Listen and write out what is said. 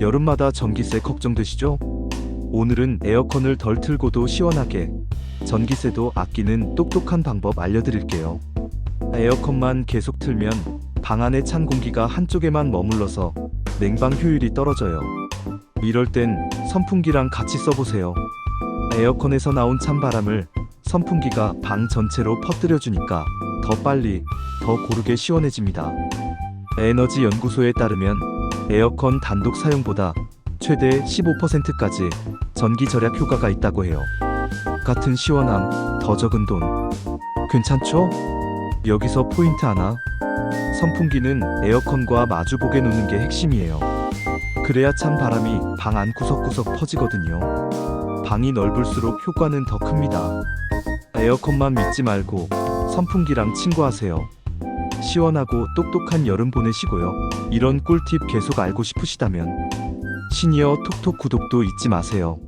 여름마다 전기세 걱정되시죠? 오늘은 에어컨을 덜 틀고도 시원하게 전기세도 아끼는 똑똑한 방법 알려드릴게요. 에어컨만 계속 틀면 방 안의 찬 공기가 한쪽에만 머물러서 냉방 효율이 떨어져요. 이럴 땐 선풍기랑 같이 써보세요. 에어컨에서 나온 찬바람을 선풍기가 방 전체로 퍼뜨려주니까 더 빨리, 더 고르게 시원해집니다. 에너지 연구소에 따르면 에어컨 단독 사용보다 최대 15%까지 전기 절약 효과가 있다고 해요. 같은 시원함, 더 적은 돈. 괜찮죠? 여기서 포인트 하나. 선풍기는 에어컨과 마주보게 놓는 게 핵심이에요. 그래야 찬 바람이 방 안 구석구석 퍼지거든요. 방이 넓을수록 효과는 더 큽니다. 에어컨만 믿지 말고 선풍기랑 친구하세요. 시원하고 똑똑한 여름 보내시고요. 이런 꿀팁 계속 알고 싶으시다면 시니어 톡톡 구독도 잊지 마세요.